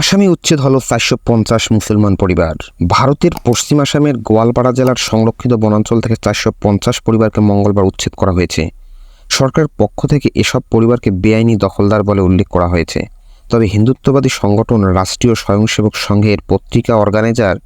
আসামি উচ্ছেদ হল চারশো পঞ্চাশ মুসলমান পরিবার। ভারতের পশ্চিম আসামের গোয়ালপাড়া জেলার সংরক্ষিত বনাঞ্চল থেকে চারশো পঞ্চাশ পরিবারকে মঙ্গলবার উচ্ছেদ করা হয়েছে। সরকারের পক্ষ থেকে এসব পরিবারকে বেআইনি দখলদার বলে উল্লেখ করা হয়েছে। তবে হিন্দুত্ববাদী সংগঠন রাষ্ট্রীয় স্বয়ংসেবক সংঘের পত্রিকা অর্গানাইজার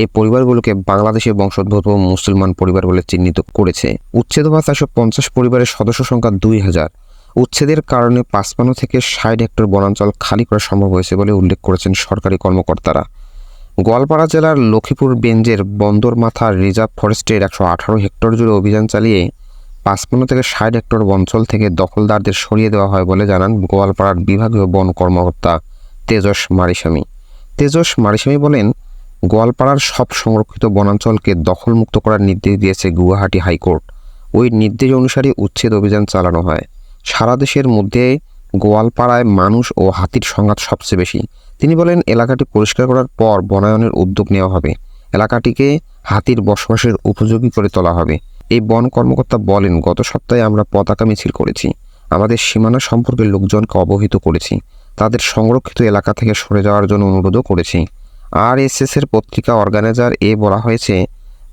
এই পরিবারগুলোকে বাংলাদেশের বংশোদ্ভূত মুসলমান পরিবার বলে চিহ্নিত করেছে। উচ্ছেদ হওয়া চারশো পঞ্চাশ পরিবারের সদস্য সংখ্যা দুই হাজার। উচ্ছেদের কারণে পাঁচপান্ন থেকে ষাট হেক্টর বনাঞ্চল খালি করা সম্ভব হয়েছে বলে উল্লেখ করেছেন সরকারি কর্মকর্তারা। গোয়ালপাড়া জেলার লক্ষ্মীপুর বেঞ্জের বন্দর বন্দরমাথা রিজার্ভ ফরেস্টের একশো আঠারো হেক্টর জুড়ে অভিযান চালিয়ে পাঁচপান্ন থেকে ষাট হেক্টর অঞ্চল থেকে দখলদারদের সরিয়ে দেওয়া হয় বলে জানান গোয়ালপাড়ার বিভাগীয় বন কর্মকর্তা তেজস মারিস্বামী তেজস মারিস্বামী বলেন, গোয়ালপাড়ার সব সংরক্ষিত বনাঞ্চলকে দখলমুক্ত করার নির্দেশ দিয়েছে গুয়াহাটি হাইকোর্ট। ওই নির্দেশ অনুসারে উচ্ছেদ অভিযান চালানো হয়। সারা দেশের মধ্যে গোয়ালপাড়ায় মানুষ ও হাতির সংঘাত সবচেয়ে বেশি। তিনি বলেন, এলাকাটি পরিষ্কার করার পর বনায়নের উদ্যোগ নেওয়া হবে। এলাকাটিকে হাতির বসবাসের উপযোগী করে তোলা হবে। এই বন কর্মকর্তা বলেন, গত সপ্তাহে আমরা পতাকা মিছিল করেছি। আমাদের সীমানা সম্পর্কে লোকজনকে অবহিত করেছি। তাদের সংরক্ষিত এলাকা থেকে সরে যাওয়ার জন্য অনুরোধও করেছি। আর এর পত্রিকা অর্গানাইজার এ বলা হয়েছে,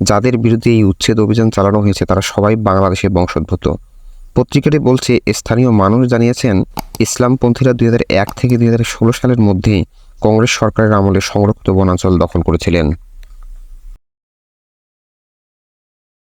যাদের বিরুদ্ধে এই উচ্ছেদ অভিযান চালানো হয়েছে, তারা সবাই বাংলাদেশের বংশোদ্ভূত। পত্রিকাটি বলছে, স্থানীয় মানুষ জানিয়েছেন, ইসলামপন্থীরা দুই এক থেকে দুই হাজার ষোলো সালের মধ্যে কংগ্রেস সরকারের আমলে সংরক্ষিত বনাঞ্চল দখল করেছিলেন।